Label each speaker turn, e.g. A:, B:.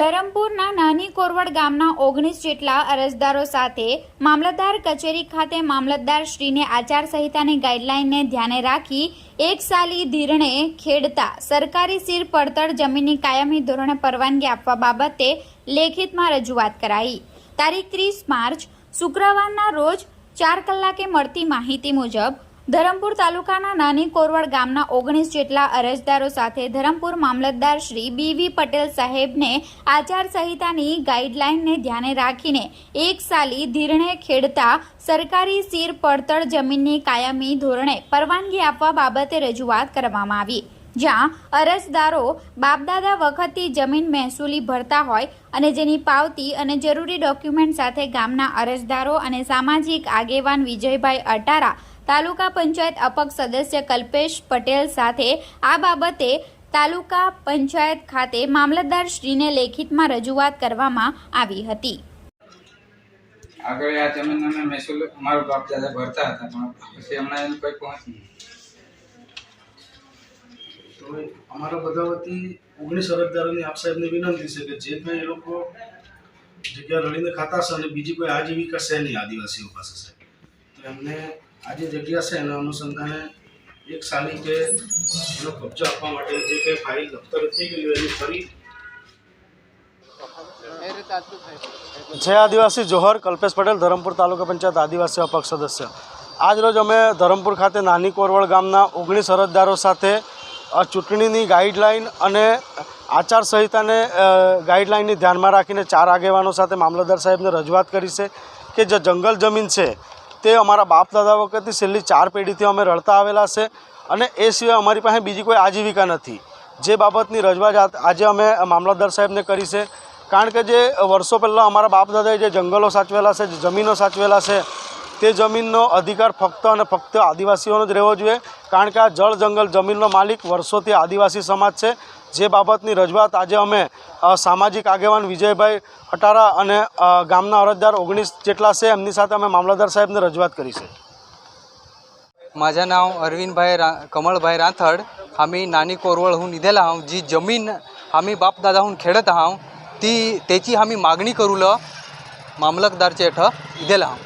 A: ધરમપુરના નાની કોરવડ ગામના ઓગણીસ જેટલા અરજદારો સાથે મામલતદાર કચેરી ખાતે મામલતદાર શ્રીને આચારસંહિતાની ગાઈડલાઈનને ધ્યાને રાખી એક સાલી ધીરણે ખેડતા સરકારી સીર પડતર જમીનની કાયમી ધોરણે પરવાનગી આપવા બાબતે લેખિતમાં રજૂઆત કરાઈ. તારીખ ત્રીસ માર્ચ, શુક્રવારના રોજ ચાર કલાકે મળતી માહિતી મુજબ ધરમપુર તાલુકાના નાની કોરવડ ગામના ઓગણીસ જેટલા અરજદારો સાથે ધરમપુર મામલતદાર શ્રી બીવી પટેલ સાહેબને આચારસંહિતાની ગાઈડલાઇનને ધ્યાને રાખીને એક સાલી ધીરણે ખેડતા સરકારી સીર પડતળ જમીનની કાયમી ધોરણે પરવાનગી આપવા બાબતે રજૂઆત કરવામાં આવી, જ્યાં અરજદારો બાપદાદા વખતથી જમીન મહેસૂલી ભરતા હોય અને જેની પાવતી અને જરૂરી ડોક્યુમેન્ટ સાથે ગામના અરજદારો અને સામાજિક આગેવાન વિજયભાઈ અટારા તાલુકા પંચાયત અપક્ષ સદસ્ય કલ્પેશ પટેલ સાથે આ બાબતે તાલુકા પંચાયત ખાતે મામલતદાર શ્રીને લેખિતમાં રજૂઆત કરવામાં આવી હતી.
B: આગળ આ જમીન અમે મહેસૂલ અમારો બાપ દાદા ભરતા હતા પણ પછી હમણાં એનું કોઈ પહોંચ નહીં.
C: તો અમારા બધા વતી ઓગણીસ અરજદારોની આપ સાહેબને વિનંતી છે કે જે કંઈ એ લોકો જગ્યા લડીને ખાતા છે અને બીજી કોઈ આજીવિકા છે નહીં આદિવાસીઓ પાસે છે તો એમને આ જે જગ્યા છે એના અનુસંધાને એક સાલી કે એનો કબજો આપવા માટે જે કંઈ ફાઇલ દફતર થઈ ગયેલી એની ફરી
D: જય આદિવાસી, જોહર, કલ્પેશ પટેલ, ધરમપુર તાલુકા પંચાયત આદિવાસી અપક્ષ સદસ્ય. આજરોજ અમે ધરમપુર ખાતે નાની કોરવડ ગામના ઓગણીસ અરજદારો સાથે ચૂંટણીની ગાઈડલાઈન અને આચારસંહિતાને ગાઈડલાઈનની ધ્યાનમાં રાખીને ચાર આગેવાનો સાથે મામલતદાર સાહેબને રજૂઆત કરી છે કે જે જંગલ જમીન છે તે અમારા બાપ દાદા વખતથી છેલ્લી ચાર પેઢીથી અમે રળતા આવેલા છે અને એ સિવાય અમારી પાસે બીજી કોઈ આજીવિકા નથી. જે બાબતની રજૂઆત આજે અમે મામલતદાર સાહેબને કરી છે. કારણ કે જે વર્ષો પહેલાં અમારા બાપ દાદાએ જે જંગલો સાચવેલા છે, જે જમીનો સાચવેલા છે, તે જમીનનો અધિકાર ફક્ત અને ફક્ત આદિવાસીઓનો જ રહેવો જોઈએ. કારણ કે આ જળ જંગલ જમીનનો માલિક વર્ષોથી આદિવાસી સમાજ છે. જે બાબતની રજૂઆત આજે અમે અ, સામાજિક આગેવાન વિજયભાઈ અટારા અને અ, ગામના અરજદાર ઓગણીસ જેટલા છે એમની સાથે અમે મામલતદાર સાહેબને રજૂઆત કરી છે
E: माझं नाव अरविंदभाई रा कमळभाई राथड आम्ही नानी कोरवळहून इथेला आहो जी जमीन आम्ही बापदादाहून खेळत आहो ती त्याची आम्ही मागणी करूल मामलकदारचे हेठ इथेला आहो